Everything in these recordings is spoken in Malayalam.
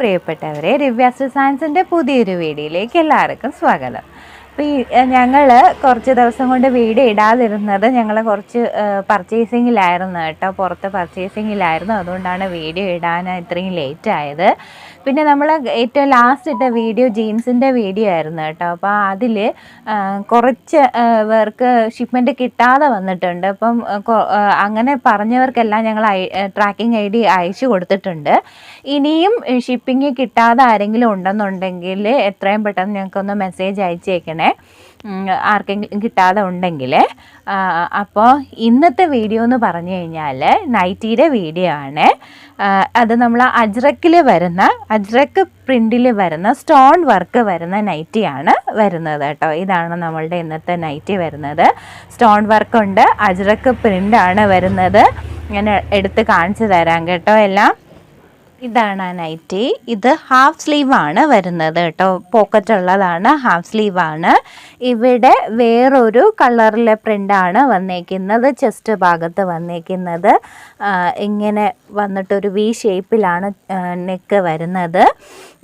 പ്രിയപ്പെട്ടവരെ ദിവ്യാസ് സയൻസിന്റെ പുതിയൊരു വീഡിയോയിലേക്ക് എല്ലാവർക്കും സ്വാഗതം. അപ്പോൾ ഈ ഞങ്ങൾ കുറച്ച് ദിവസം കൊണ്ട് വീഡിയോ ഇടാതിരുന്നത് ഞങ്ങൾ കുറച്ച് പർച്ചേസിങ്ങിലായിരുന്നു കേട്ടോ പുറത്ത് പർച്ചേസിങ്ങിലായിരുന്നു അതുകൊണ്ടാണ് വീഡിയോ ഇടാൻ ഇത്രയും ലേറ്റ് ആയത്. പിന്നെ നമ്മൾ ഏറ്റവും ലാസ്റ്റ് ഇട്ട വീഡിയോ ജീൻസിന്റെ വീഡിയോ ആയിരുന്നു കേട്ടോ. അപ്പോൾ അതിൽ കുറച്ച് പേർക്ക് ഷിപ്മെന്റ് കിട്ടാതെ വന്നിട്ടുണ്ട്. അപ്പം അങ്ങനെ പറഞ്ഞവർക്കെല്ലാം ഞങ്ങൾ ട്രാക്കിംഗ് ഐ ഡി അയച്ചു കൊടുത്തിട്ടുണ്ട്. ഇനിയും ഷിപ്പിംഗ് കിട്ടാതെ ആരെങ്കിലും ഉണ്ടെന്നുണ്ടെങ്കിൽ എത്രയും പെട്ടെന്ന് ഞങ്ങൾക്കൊന്ന് മെസ്സേജ് അയച്ചേക്കണേ. ആർക്കെങ്കിലും കിട്ടാതെ ഉണ്ടെങ്കിൽ അപ്പോൾ ഇന്നത്തെ വീഡിയോ എന്ന് പറഞ്ഞു കഴിഞ്ഞാൽ നൈറ്റിയുടെ വീഡിയോ ആണ്. അത് നമ്മൾ അജ്രക്കിൽ വരുന്ന അജ്രക്ക് പ്രിന്റിൽ വരുന്ന സ്റ്റോൺ വർക്ക് വരുന്ന നൈറ്റിയാണ് വരുന്നത് കേട്ടോ. ഇതാണ് നമ്മളുടെ ഇന്നത്തെ നൈറ്റി വരുന്നത്. സ്റ്റോൺ വർക്കുണ്ട് അജ്രക്ക് പ്രിന്റാണ് വരുന്നത്. ഞാൻ എടുത്ത് കാണിച്ചു തരാം കേട്ടോ എല്ലാം. ഇതാണ് ആ നൈറ്റി ഇത് ഹാഫ് സ്ലീവ് ആണ് വരുന്നത് കേട്ടോ. പോക്കറ്റ് ഉള്ളതാണ് ഹാഫ് സ്ലീവ് ആണ്. ഇവിടെ വേറൊരു കളറിലെ പ്രിന്റാണ് വന്നേക്കുന്നത് ചെസ്റ്റ് ഭാഗത്ത് വന്നേക്കുന്നത്. ഇങ്ങനെ വന്നിട്ടൊരു വി ഷേപ്പിലാണ് നെക്ക് വരുന്നത്.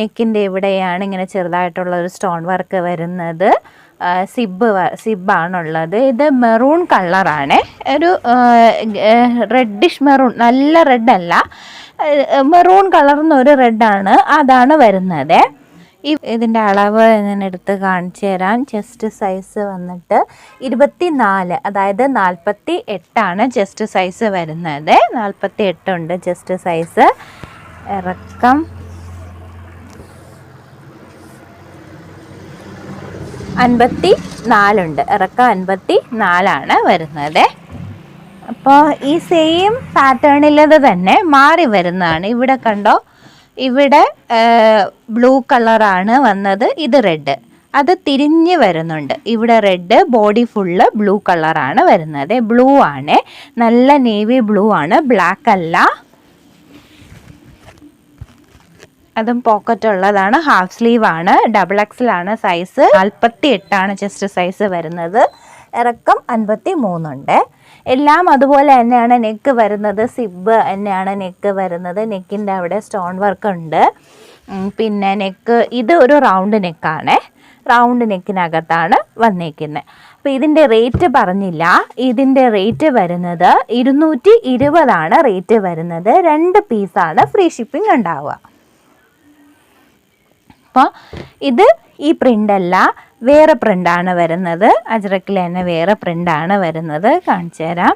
നെക്കിന്റെ ഇവിടെയാണ് ഇങ്ങനെ ചെറുതായിട്ടുള്ള ഒരു സ്റ്റോൺ വർക്ക് വരുന്നത്. സിബ് സിബാണുള്ളത് ഇത് മെറൂൺ കളറാണ് ഒരു റെഡിഷ് മെറൂൺ നല്ല റെഡ് അല്ല ഒരു റെഡ് റെഡാണ് അതാണ് വരുന്നത്. ഈ ഇതിന്റെ അളവ് ഞാൻ എടുത്ത് കാണിച്ചു തരാം. ചെസ്റ്റ് സൈസ് വന്നിട്ട് ഇരുപത്തി നാല് അതായത് നാൽപ്പത്തി എട്ടാണ് ചെസ്റ്റ് സൈസ് വരുന്നത്. നാൽപ്പത്തി എട്ടുണ്ട് ചെസ്റ്റ് സൈസ് ഇറക്കം. അൻപത്തി നാലുണ്ട് ഇറക്കം അൻപത്തി നാലാണ് വരുന്നത്. അപ്പോൾ ഈ സെയിം പാറ്റേണിലത് തന്നെ മാറി വരുന്നതാണ്. ഇവിടെ കണ്ടോ? ഇവിടെ ബ്ലൂ കളറാണ് വന്നത്. ഇത് റെഡ് അത് തിരിഞ്ഞ് വരുന്നുണ്ട്. ഇവിടെ റെഡ് ബോഡി ഫുള്ള് ബ്ലൂ കളറാണ് വരുന്നത്. ബ്ലൂ ആണ്. നല്ല നേവി ബ്ലൂ ആണ്. ബ്ലാക്ക് അല്ല. അതും പോക്കറ്റ് ഉള്ളതാണ്. ഹാഫ് സ്ലീവ് ആണ്. ഡബിൾ എക്സിലാണ് സൈസ് നാൽപ്പത്തി എട്ടാണ് ചെസ്റ്റ് സൈസ് വരുന്നത്. ഇറക്കം അൻപത്തി മൂന്നുണ്ട് എല്ലാം അതുപോലെ തന്നെയാണ് നെക്ക് വരുന്നത്. സിബ് തന്നെയാണ് നെക്ക് വരുന്നത്. നെക്കിന്റെ അവിടെ സ്റ്റോൺ വർക്ക് ഉണ്ട്. പിന്നെ നെക്ക് ഇത് ഒരു റൗണ്ട് നെക്കാണ്. റൗണ്ട് നെക്കിനകത്താണ് വന്നേക്കുന്നത് അപ്പോൾ ഇതിന്റെ റേറ്റ് പറഞ്ഞില്ല. ഇതിന്റെ റേറ്റ് വരുന്നത് ഇരുന്നൂറ്റി ഇരുപതാണ് റേറ്റ് വരുന്നത്. രണ്ട് പീസാണ് ഫ്രീ ഷിപ്പിംഗ് ഉണ്ടാവുക. അപ്പോൾ ഇത് ഈ പ്രിന്റല്ല വേറെ പ്രിന്റാണ് വരുന്നത്. അജ്രക്കിൽ തന്നെ വേറെ പ്രിന്റാണ് വരുന്നത്. കാണിച്ചു തരാം.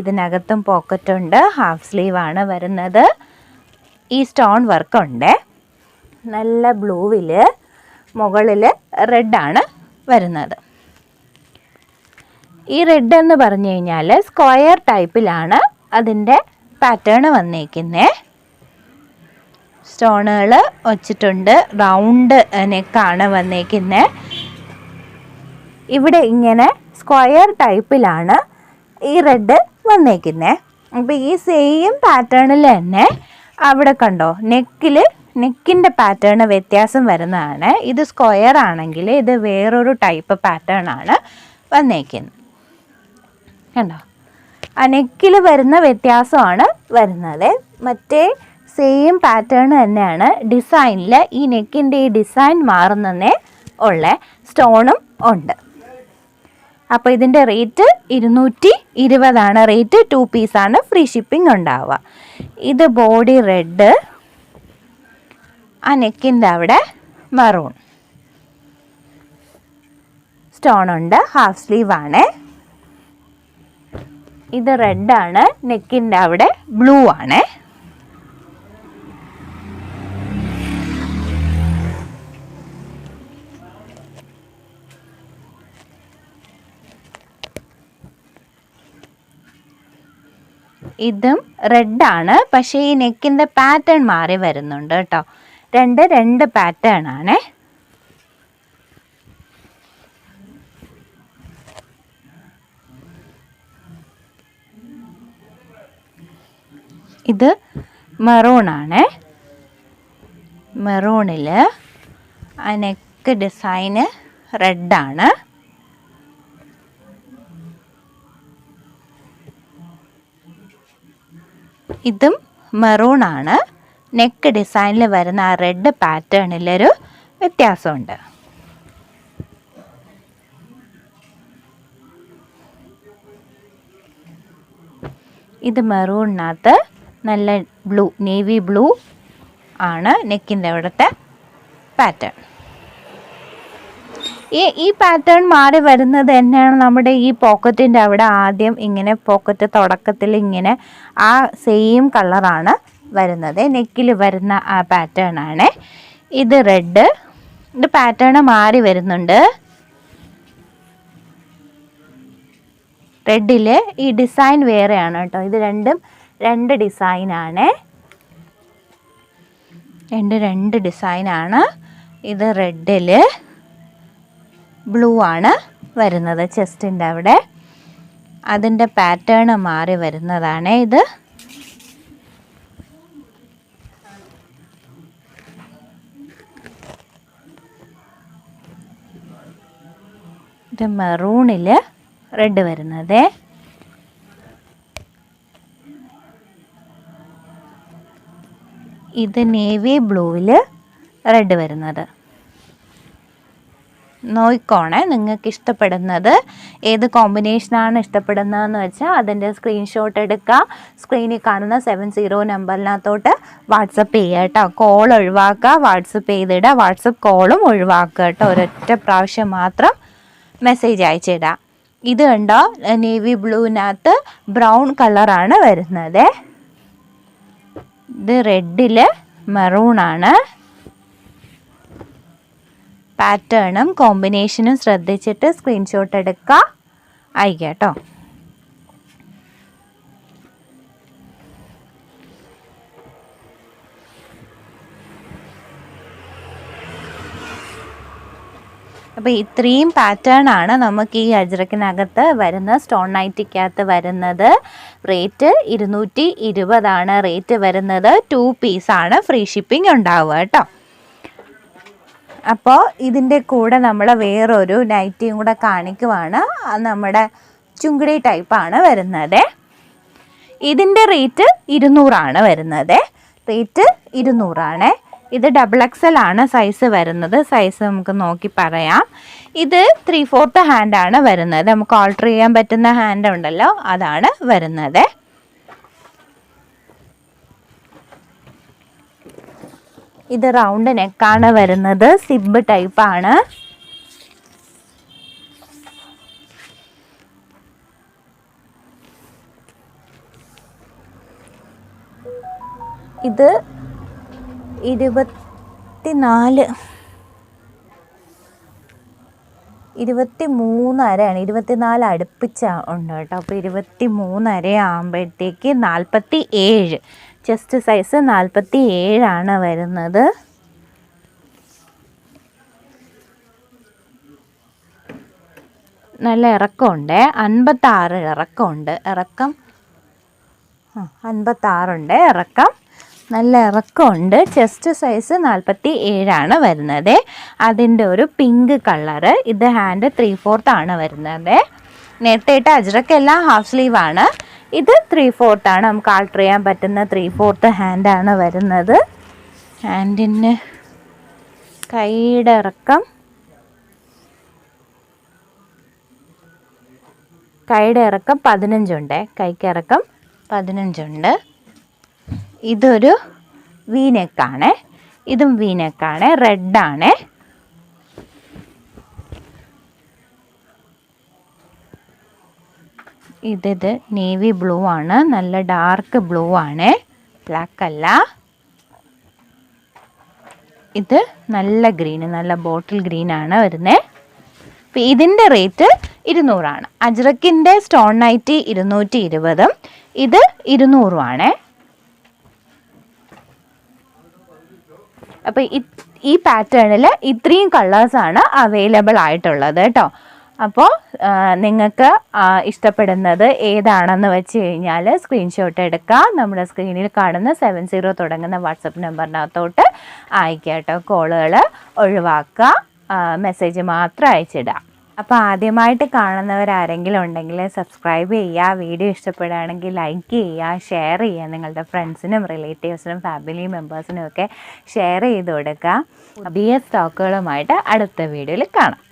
ഇതിനകത്തും പോക്കറ്റുണ്ട് ഹാഫ് സ്ലീവാണ് വരുന്നത്. ഈ സ്റ്റോൺ വർക്കുണ്ട് നല്ല ബ്ലൂവിൽ മുകളിൽ റെഡാണ് വരുന്നത്. ഈ റെഡ് എന്ന് പറഞ്ഞു കഴിഞ്ഞാൽ സ്ക്വയർ ടൈപ്പിലാണ് അതിന്റെ പാറ്റേൺ വന്നേക്കുന്നത് സ്റ്റോണുകൾ വച്ചിട്ടുണ്ട്. റൗണ്ട് നെക്കാണ് വന്നേക്കുന്നത് ഇവിടെ ഇങ്ങനെ സ്ക്വയർ ടൈപ്പിലാണ് ഈ റെഡ് വന്നേക്കുന്നത് അപ്പോൾ ഈ സെയിം പാറ്റേണിൽ തന്നെ അവിടെ കണ്ടോ നെക്കിൽ നെക്കിന്റെ പാറ്റേൺ വ്യത്യാസം വരുന്നതാണ്. ഇത് സ്ക്വയർ ആണെങ്കിൽ ഇത് വേറൊരു ടൈപ്പ് പാറ്റേൺ ആണ് വന്നേക്കുന്നത് കണ്ടോ? ആ നെക്കിൽ വരുന്ന വ്യത്യാസമാണ് വരുന്നത്. മറ്റേ സെയിം പാറ്റേൺ തന്നെയാണ് ഡിസൈനിൽ ഈ നെക്കിന്റെ ഈ ഡിസൈൻ മാറുന്നതേ ഉള്ള സ്റ്റോണും ഉണ്ട്. അപ്പോൾ ഇതിന്റെ റേറ്റ് ഇരുന്നൂറ്റി ഇരുപതാണ് റേറ്റ് ടു പീസാണ് ഫ്രീ ഷിപ്പിംഗ് ഉണ്ടാവുക. ഇത് ബോഡി റെഡ് ആ നെക്കിന്റെ അവിടെ മറൂൺ സ്റ്റോൺ ഉണ്ട്. ഹാഫ് സ്ലീവ് ആണ്. ഇത് റെഡാണ് നെക്കിന്റെ അവിടെ ബ്ലൂ ആണ്. ഇതും റെഡാണ് പക്ഷേ ഈ നെക്കിന്റെ പാറ്റേൺ മാറി വരുന്നുണ്ട് കേട്ടോ. രണ്ട് രണ്ട് പാറ്റേൺ ആണ്. ഇത് മെറൂൺ ആണ്. മെറൂണിൽ ആ നെക്ക് ഡിസൈന് റെഡാണ് ഇതും മെറൂൺ ആണ്. നെക്ക് ഡിസൈനിൽ വരുന്ന ആ റെഡ് പാറ്റേണിലൊരു വ്യത്യാസമുണ്ട്. ഇത് മെറൂണിനകത്ത് നല്ല ബ്ലൂ നേവി ബ്ലൂ ആണ് നെക്കിന്റെ അവിടുത്തെ പാറ്റേൺ ഈ ഈ പാറ്റേൺ മാറി വരുന്നത് തന്നെയാണ് നമ്മുടെ ഈ പോക്കറ്റിന്റെ അവിടെ ആദ്യം ഇങ്ങനെ പോക്കറ്റ് തുടക്കത്തിൽ ഇങ്ങനെ ആ സെയിം കളറാണ് വരുന്നത്. നെക്കിൽ വരുന്ന ആ പാറ്റേൺ ആണ്. ഇത് റെഡ് ഇത് പാറ്റേൺ മാറി വരുന്നുണ്ട്. റെഡിൽ ഈ ഡിസൈൻ വേറെയാണ് കേട്ടോ. ഇത് രണ്ടും രണ്ട് ഡിസൈനാണ് രണ്ട് രണ്ട് ഡിസൈനാണ് ഇത് റെഡിൽ ബ്ലൂ ആണ് വരുന്നത് ചെസ്റ്റിന്റെ അവിടെ. അതിന്റെ പാറ്റേൺ മാറി വരുന്നതാണ് ഇത്. ഇത് മെറൂണിൽ റെഡ് വരുന്നത്. ഇത് നേവി ബ്ലൂവിൽ റെഡ് വരുന്നത്. നോയിക്കോണേ നിങ്ങൾക്ക് ഇഷ്ടപ്പെടുന്നത് ഏത് കോമ്പിനേഷനാണ് ഇഷ്ടപ്പെടുന്നതെന്ന് വെച്ചാൽ അതിന്റെ സ്ക്രീൻഷോട്ട് എടുക്കുക. സ്ക്രീനിൽ കാണുന്ന സെവൻ സീറോ നമ്പറിനകത്തോട്ട് വാട്സപ്പ് ചെയ്യുക കേട്ടോ. കോൾ ഒഴിവാക്കുക വാട്സപ്പ് ചെയ്തിടുക. വാട്സപ്പ് കോളും ഒഴിവാക്കുക കേട്ടോ. ഒരൊറ്റ പ്രാവശ്യം മാത്രം മെസ്സേജ് അയച്ചിടുക ഇത് കണ്ടോ? നേവി ബ്ലൂവിനകത്ത് ബ്രൗൺ കളറാണ് വരുന്നത്. ഇത് റെഡിൽ മെറൂണാണ്. പാറ്റേണും കോമ്പിനേഷനും ശ്രദ്ധിച്ചിട്ട് സ്ക്രീൻഷോട്ട് എടുക്കുക അയക്കാട്ടോ കേട്ടോ അപ്പോൾ ഇത്രയും പാറ്റേൺ ആണ് നമുക്ക് ഈ അജ്രക്കിനകത്ത് വരുന്ന സ്റ്റോൺ നൈറ്റിക്കകത്ത് വരുന്നത്. റേറ്റ് ഇരുന്നൂറ്റി ഇരുപതാണ്. റേറ്റ് വരുന്നത് ടു പീസാണ് ഫ്രീ ഷിപ്പിംഗ് ഉണ്ടാവുക കേട്ടോ. അപ്പോൾ ഇതിന്റെ കൂടെ നമ്മൾ വേറൊരു നൈറ്റിയും കൂടെ കാണിക്കുവാണ്. നമ്മുടെ ചുങ്കുടി ടൈപ്പാണ് വരുന്നത്. ഇതിന്റെ റേറ്റ് ഇരുന്നൂറാണ് വരുന്നത്. റേറ്റ് ഇരുന്നൂറാണ്. ഇത് ഡബിൾ എക്സൽ ആണ് സൈസ് വരുന്നത്. സൈസ് നമുക്ക് നോക്കി പറയാം. ഇത് ത്രീ ഫോർത്ത് ഹാൻഡാണ് വരുന്നത്. നമുക്ക് ഓൾട്ടർ ചെയ്യാൻ പറ്റുന്ന ഹാൻഡ് ഉണ്ടല്ലോ അതാണ് വരുന്നത്. ഇത് റൗണ്ട് നെക്കാണ് വരുന്നത് സിബ് ടൈപ്പാണ് ഇത് ഇരുപത്തിനാല് ഇരുപത്തി മൂന്നരയാണ് ഇരുപത്തിനാല് അടുപ്പിച്ച ഉണ്ട് കേട്ടോ. അപ്പോൾ ഇരുപത്തി മൂന്നര ആകുമ്പോഴത്തേക്ക് നാൽപ്പത്തി ഏഴ് ചെസ്റ്റ് സൈസ് നാൽപ്പത്തി ഏഴാണ് വരുന്നത്. നല്ല ഇറക്കമുണ്ട്. അൻപത്താറ് ഇറക്കമുണ്ട്. ഇറക്കം. അൻപത്താറുണ്ട് ഇറക്കം. നല്ല ഇറക്കമുണ്ട്. ചെസ്റ്റ് സൈസ് നാൽപ്പത്തി ഏഴാണ് വരുന്നത്. അതിന്റെ ഒരു പിങ്ക് കളറ്. ഇത് ഹാൻഡ് ത്രീ ഫോർത്താണ് വരുന്നത്. നേരത്തെ ഇട്ട അജ്രക്കെല്ലാം ഹാഫ് സ്ലീവാണ്. ഇത് ത്രീ ഫോർത്ത് ആണ്. നമുക്ക് ആൾട്ടർ ചെയ്യാൻ പറ്റുന്ന ത്രീ ഫോർത്ത് ഹാൻഡാണ് വരുന്നത്. ഹാൻഡിന് കൈയുടെ ഇറക്കം കൈയുടെ ഇറക്കം പതിനഞ്ചുണ്ട് കൈക്ക് ഇറക്കം പതിനഞ്ചുണ്ട് ഇതൊരു വീനെക്കാണ് ഇതും വീനെക്കാണ് റെഡാണ് ഇതിത് നേവി ബ്ലൂ ആണ്. നല്ല ഡാർക്ക് ബ്ലൂ ആണ്. ബ്ലാക്ക് അല്ല. ഇത് നല്ല ഗ്രീൻ നല്ല ബോട്ടിൽ ഗ്രീൻ ആണ് വരുന്നത് അപ്പം ഇതിന്റെ റേറ്റ് ഇരുന്നൂറാണ്. അജ്രക്കിന്റെ സ്റ്റോൺ നൈറ്റി ഇരുന്നൂറ്റി ഇരുപതും ഇത് ഇരുന്നൂറുമാണ് അപ്പോൾ ഈ പാറ്റേണിൽ ഇത്രയും കളേഴ്സാണ് അവൈലബിൾ ആയിട്ടുള്ളത് കേട്ടോ. അപ്പോൾ നിങ്ങൾക്ക് ഇഷ്ടപ്പെടുന്നത് ഏതാണെന്ന് വെച്ച് കഴിഞ്ഞാൽ സ്ക്രീൻഷോട്ട് എടുക്കുക നമ്മുടെ സ്ക്രീനിൽ കാണുന്ന സെവൻ സീറോ തുടങ്ങുന്ന വാട്സപ്പ് നമ്പറിനകത്തോട്ട് അയക്കുക കേട്ടോ കോളുകൾ ഒഴിവാക്കുക മെസ്സേജ് മാത്രം അയച്ചിടുക. അപ്പോൾ ആദ്യമായിട്ട് കാണുന്നവരാരെങ്കിലും ഉണ്ടെങ്കിൽ സബ്സ്ക്രൈബ് ചെയ്യുക. വീഡിയോ ഇഷ്ടപ്പെടുകയാണെങ്കിൽ ലൈക്ക് ചെയ്യുക ഷെയർ ചെയ്യുക. നിങ്ങളുടെ ഫ്രണ്ട്സിനും റിലേറ്റീവ്സിനും ഫാമിലി മെമ്പേഴ്സിനും ഒക്കെ ഷെയർ ചെയ്ത് കൊടുക്കുക. പുതിയ സ്റ്റോക്കുകളുമായിട്ട് അടുത്ത വീഡിയോയിൽ കാണാം.